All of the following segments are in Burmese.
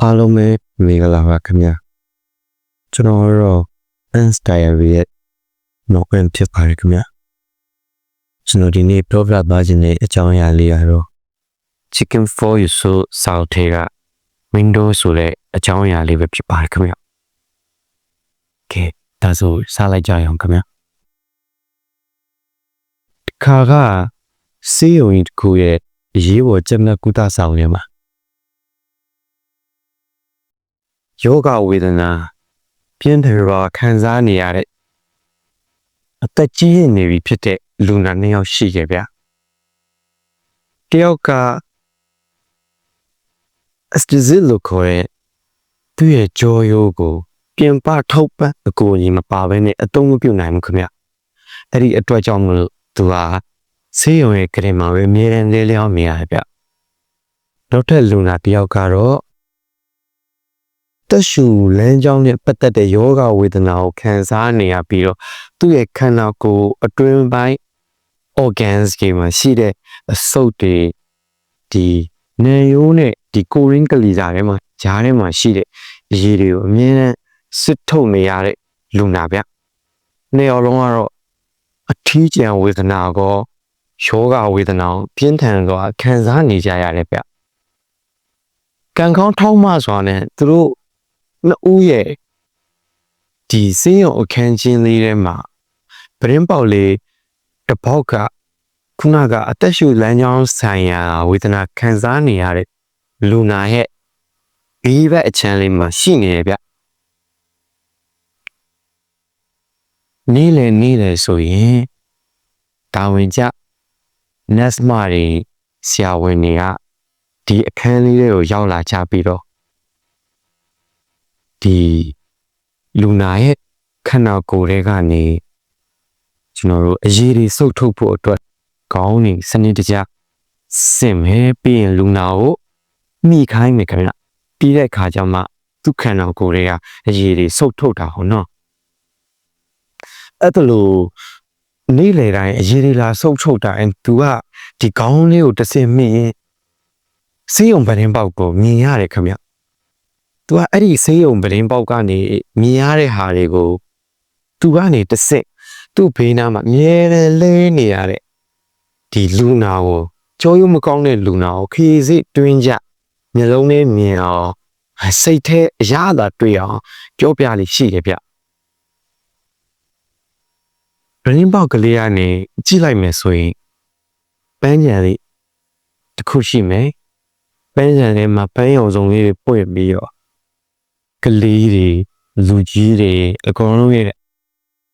အားလုံးပဲမင်္ဂလာပါခင်ဗျာကျွန်တော်ကတော့ Ants Diary ရဲ့နောက်ဝင်ဖြစ်ပါတယ်ခင်ဗျာကျွန်တော်ဒီနေ့ပြောပြသွားခြင်းတဲ့အကြောင်းအရာလေးကတော့ Chicken for you so စောက်ထဲက Windows ဆိုတဲ့အကြောင်းအရာလေးပဲဖြစ်ပါတယ်ခင်ဗျာကဲဒါဆိုစလိုက်ကြရအောင်ခင်ဗျာဒီခါကစေးရုံကြီးတစ်ခုရဲ့အရေးပေါ်ကျက်နက်ကုသဆောင်ရမှာ ယောဂဝေဒနာပြင်းထန်စွာခံစားနေရတဲ့အသက်ကြီးရင့်နေပြီဖြစ်တဲ့လူနာနှစ်ယောက်ရှိခဲ့ဗျာတယောက်ကအစတဇစ်လို့ခေါ်တဲ့သူ့ရဲ့ကြောရိုးကိုပြင်ပထုတ်ပန်းအကူအညီမပါဘဲနဲ့အသုံးမပြုနိုင်ဘူးခင်ဗျအဲ့ဒီအတွက်ကြောင့်မလို့သူဟာဆေးရုံရဲ့ကရင်မှာပဲအမြဲတမ်းလေးလျောင်းနေရတယ်ဗျနောက်ထပ်လူနာတယောက်ကတော့ တက်ရှူလမ်းကြောင်းနဲ့ပတ်သက်တဲ့ယောဂဝေဒနာကိုခံစားနေရပြီးတော့သူ့ရဲ့ခန္ဓာကိုယ်အတွင်းပိုင်း organs တွေမှာရှိတဲ့အဆုတ်တွေဒီနေရိုးနဲ့ဒီကိုရင်းကလေးစားထဲမှာဂျားထဲမှာရှိတဲ့အရည်တွေကိုအမြဲတမ်းစစ်ထုတ်နေရတဲ့လူနာဗျ။နေအောင်လုံးကတော့အထီးကျန်ဝေဒနာကောယောဂဝေဒနာကိုပြင်းထန်စွာခံစားနေကြရတယ်ဗျ။ကံကောင်းထောက်မစွာနဲ့သူတို့ နှစ်ဦးရဲ့ဒီစေးရုံအခန်းချင်းလေးထဲမှာပရင်းပေါက်လေးတစ်ပေါက်ကခုနကအသက်ရှူလမ်းကြောင်းဆိုင်ရာဝေဒနာခံစားနေရတဲ့လူနာရဲ့ဘေးဘက်အချမ်းလေးမှာရှိနေရဗျနေလေနေလေဆိုရင်တာဝန်ကျ NASMA တွေဆရာဝန်တွေကဒီအခန်းလေးတွေကိုရောက်လာကြပြီးတော့ ဒီလူနာရဲ့ခန္ဓာကိုယ်တွေကနေကျွန်တော်တို့အရေးတွေစုပ်ထုတ်ဖို့အတွက်ခေါင်းနေစနစ်တကျစင်မဲပြီးရင်လူနာကိုမိခိုင်းမယ်ခင်ဗျပြီးတဲ့ခါကျမှသူ့ခန္ဓာကိုယ်တွေကအရေးတွေစုပ်ထုတ်တာဟောနော်အဲ့ဒါလို့နေ့လေတိုင်းအရေးတွေလာစုပ်ထုတ်တာအင်သူကဒီခေါင်းလေးကိုတစ်စင်မိရင်စေးုံပရင်ပေါက်ကိုမြင်ရတယ်ခင်ဗျ။ तू ကအဲ့ဒီဆေးရုံပရင်ပေါက်ကနေမြင်ရတဲ့ဟာတွေကို तू ကနေတစ်စစ်သူ့ဘေးနားမှာအမြဲတမ်းလဲနေရတဲ့ဒီလူနာကိုကြောရုံမကောင်းတဲ့လူနာကိုခရီးစိတွင်းကြမျက်လုံးနဲ့မြင်အောင်စိတ်ထဲအရသာတွေ့အောင်ပြောပြလိရှိတယ်ဗျ။ပရင်ပေါက်ကလေးကနေကြည့်လိုက်မယ်ဆိုရင်ပန်းကြံလေးတစ်ခုရှိမယ်။ပန်းကြံထဲမှာပန်းရောင်စုံလေးတွေပွင့်ပြီးတော့ ကလေးတွေလူကြီးတွေအကုန်လုံးရဲ့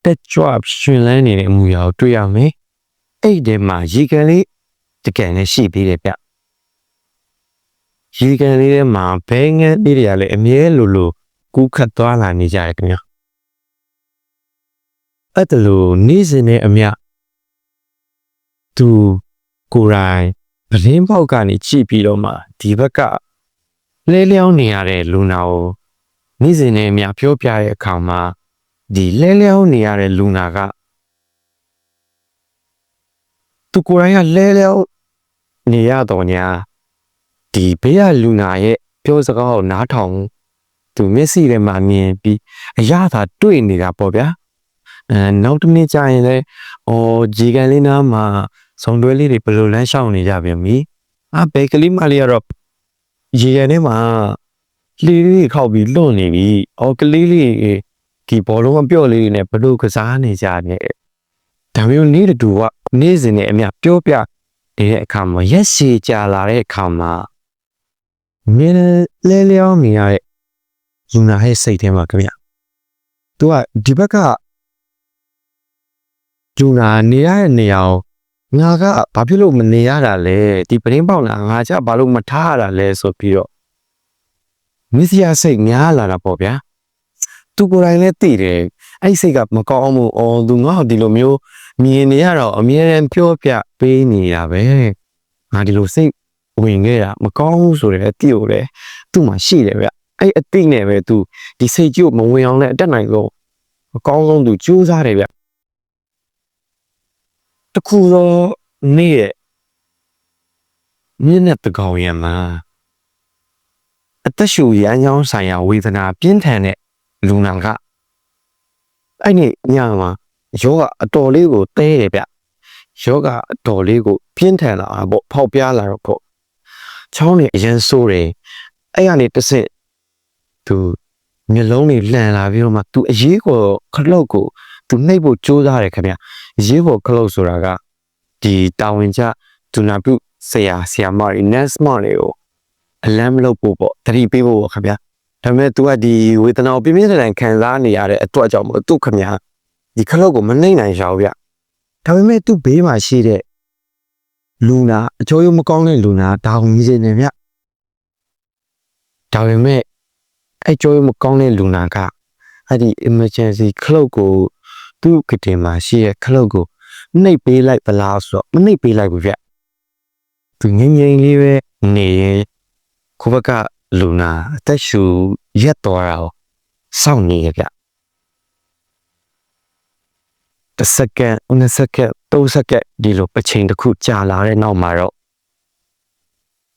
တက်ကြွရှင်လန်းနေတဲ့အမူအရာကိုတွေ့ရမယ်။အဲ့ဒီမှာရေကန်လေးတကယ်နဲ့ရှိပြီးတယ်ဗျ။ရေကန်လေးထဲမှာဘဲငန်းလေးတွေကလည်းအမြဲလိုလိုကူးခတ်သွားလာနေကြတယ်ခင်ဗျာ။အဲ့ဒါလိုနေ့စဉ်နဲ့အမျှသူကိုယ်တိုင်ပရင်းပေါက်ကနေကြည့်ပြီးတော့မှဒီဘက်ကလဲလျောင်းနေရတဲ့လူနာကို နေ့စဉ်နဲ့အမျှပြောပြတဲ့အခါမှာဒီလဲလျောင်းနေရတဲ့လူနာကသူကိုယ်တိုင်ကလဲလျောင်းနေရတော့ညာဒီဘေးကလူနာရဲ့ပြောစကားကိုနားထောင်သူမျက်စိထဲမှာမြင်ပြီးအရသာတွေ့နေတာပေါ့ဗျာအဲနောက်တစ်နေ့ကျရင်လည်းအော်ဂျီကန်လေးနားမှာဇုံတွဲလေးတွေဘယ်လိုလမ်းလျှောက်နေကြပြန်ပြီအာဘယ်ကလေးမလေးကတော့ရေကန်ထဲမှာ လှေလေးခောက်ပြီးလွတ်နေပြီအော်ကလေးလေးဒီဘောလုံးအပြော့လေးတွေနဲ့ဘလို့ကစားနေကြတယ်ဒါမျိုးနေ့တူကနေ့စဉ်နဲ့အမျှပြောပြနေတဲ့အခါမှာရက်ရှည်ကြာလာတဲ့အခါမှာမြင်လဲလျောင်းနေရတဲ့လူနာရဲ့စိတ်ထဲမှာခင်ဗျသူကဒီဘက်ကလူနာနေရတဲ့နေရာကိုငါကဘာဖြစ်လို့မနေရတာလဲဒီပရင်းပေါက်လာငါကြဘာလို့မထားရတာလဲဆိုပြီးတော့ မစ္စရာစိတ်များလာတာပေါ့ဗျာသူကိုယ်တိုင်လည်းသိတယ်အဲ့စိတ်ကမကောင်းမှုအော်သူငါ့ကိုဒီလိုမျိုးမြင်နေရတော့အမြဲတမ်းပြောပြပေးနေရပဲငါဒီလိုစိတ်ဝင်ခဲ့တာမကောင်းဘူးဆိုတဲ့အတိကိုလည်းသူ့မှာရှိတယ်ဗျအဲ့အတိနဲ့ပဲသူဒီစိတ်ကြို့မဝင်အောင်လည်းအတက်နိုင်ဆုံးအကောင်းဆုံးသူကြိုးစားတယ်ဗျတခုသောနေ့ရဲ့မြင့်တဲ့တကောင်ရံမှာ အသက်ရှူရမ်းကြောင်းဆိုင်ရာဝေဒနာပြင်းထန်တဲ့လူနာကအဲ့ဒီညမှာယောဂအတော်လေးကိုတဲရဗျယောဂအတော်လေးကိုပြင်းထန်လာတာပေါ့ဖောက်ပြားလာတော့ပေါ့ချောင်းနေအရင်ဆိုးတယ်အဲ့ကနေတစ်ဆင့်သူမျိုးလုံးတွေလှန်လာပြီးတော့မှသူအရေးကိုခလုတ်ကိုသူနှိပ်ဖို့ကြိုးစားတယ်ခင်ဗျအရေးပေါ်ခလုတ်ဆိုတာကဒီတာဝန်ကျဒူနာပြုဆရာဆရာမတွေ nurse မတွေကို အလံမလုပ်ဖို့ပေါ့တတိပေးဖို့ပေါ့ခင်ဗျဒါပေမဲ့ तू ကဒီဝေဒနာကိုပြင်းပြင်းထန်ထန်ခံစားနေရတဲ့အတွက်ကြောင့်မို့သူ့ခင်ဗျဒီခလုတ်ကိုမနှိမ့်နိုင်ရှာဘူးဗျဒါပေမဲ့ तू ဘေးမှာရှိတဲ့လူနာအချိုးရုံမကောင်းတဲ့လူနာဒါကိုမြည်နေတယ်ဗျဒါပေမဲ့အဲ့ချိုးရုံမကောင်းတဲ့လူနာကအဲ့ဒီ emergency ခလုတ်ကိုသူ့ကတင်မှာရှိတဲ့ခလုတ်ကိုနှိပ်ပေးလိုက်ပလားဆိုတော့မနှိပ်ပေးလိုက်ဘူးဗျသူငြိမ်ငြိမ်လေးပဲနေရင် ခုဘက်ကလူနာအသက်ရှူရက်သွားတာကိုစောင့်နေရဗျတစ်စက္ကန့်နှစ်စက္ကန့်သုံးစက္ကန့်ဒီလိုပချိန်တစ်ခုကြာလာတဲ့နောက်မှာတော့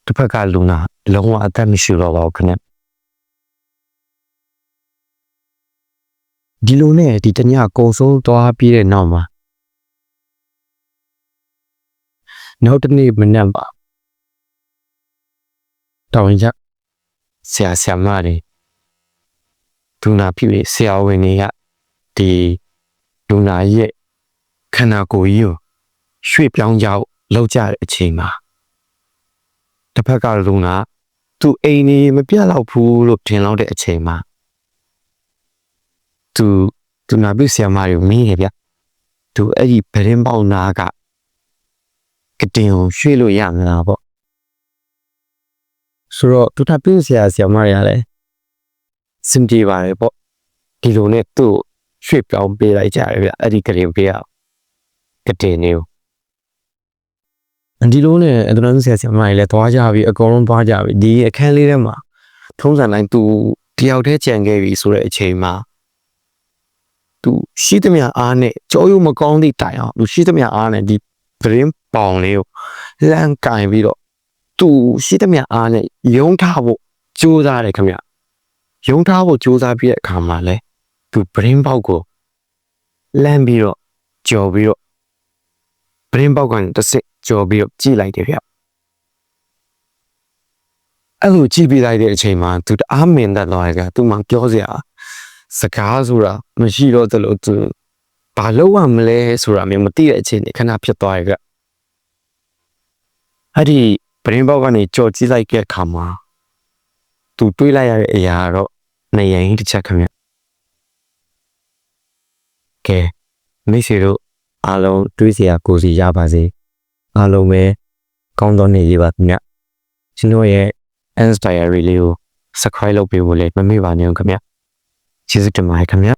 တစ်ဖက်ကလူနာလုံးဝအသက်မရှိတော့ပါဘူးခင်ဗျဒီလိုနဲ့ဒီတညကုံဆုံးသွားပြီးတဲ့နောက်မှာနောက်တစ်နေ့မနက်ပါ တော်ရင်ကြဆရာဆရာမတွေဒူနာဖြစ်ပြီးဆရာဝန်တွေကဒီဒူနာရဲ့ခန္ဓာကိုယ်ကြီးကိုရွှေ့ပြောင်းကြအောင်လောက်ကြတဲ့အချိန်မှာတစ်ဖက်ကလူနာသူအိမ်ကြီးမပြတ်တော့ဘူးလို့ထင်လောက်တဲ့အချိန်မှာသူဒူနာပြဆရာမတွေကိုမင်းရဗျသူအဲ့ဒီဗရင်ပေါက်နာကကတင်ကိုရွှေ့လို့ရမလားပေါ့ ဆိုတော့ဒူနာပြဆရာဆရာမတွေကလည်းစင်ပြေပါတယ်ပေါ့ဒီလိုနဲ့သူ့ကိုရွှေ့ပြောင်းပေးလိုက်ကြတယ်ဗျအဲ့ဒီကတင်ပေးအောင်ကတင်နေကိုဒီလိုနဲ့အဒရန်ဆရာဆရာမတွေလည်းသွားကြပြီအကုန်လုံးသွားကြပြီဒီအခန်းလေးထဲမှာထုံးစံတိုင်းသူတယောက်တည်းကြံခဲ့ပြီဆိုတဲ့အချိန်မှာသူရှိသမျှအားနဲ့ကြောရုံမကောင်းသည့်တိုင်အောင်သူရှိသမျှအားနဲ့ဒီဗရင်ပေါင်လေးကိုလမ်းကင်ပြီးတော့ သူရှိသမျှအားနဲ့ယုံထားဖို့ကြိုးစားတယ်ခင်ဗျယုံထားဖို့ကြိုးစားပြီးတဲ့အခါမှာလဲသူဗရင်ပေါက်ကိုလမ်းပြီးတော့ကြော်ပြီးတော့ဗရင်ပေါက်ကနေတစ်စစ်ကြော်ပြီးတော့ကြည့်လိုက်တယ်ဗျအဲ့လိုကြည့်ပြီးလိုက်တဲ့အချိန်မှာသူတအားမင်သက်သွားတယ်ကသူမှပြောစရာစကားဆိုတာမရှိတော့သလိုသူဘာလို့ရမလဲဆိုတာမျိုးမသိတဲ့အချိန်နဲ့ခဏဖြစ်သွားတယ်ကအဲ့ဒီ ပရင်ပေါက်ကနေကြော်ကြည့်လိုက်တဲ့အခါမှာသူတွေးလိုက်ရတဲ့အရာကတော့နေရင်တစ်ချက်ခင်ဗျကဲမိတ်ဆွေတို့အားလုံးတွေးစရာကိုယ်စီရပါစေအားလုံးပဲကောင်းသောနေ့လေးပါခင်ဗျကျွန်တော်ရဲ့ Ants Diary လေးကို subscribe လုပ်ပေးဖို့လည်းမမေ့ပါနဲ့ခင်ဗျကျေးဇူးတင်ပါတယ်ခင်ဗျ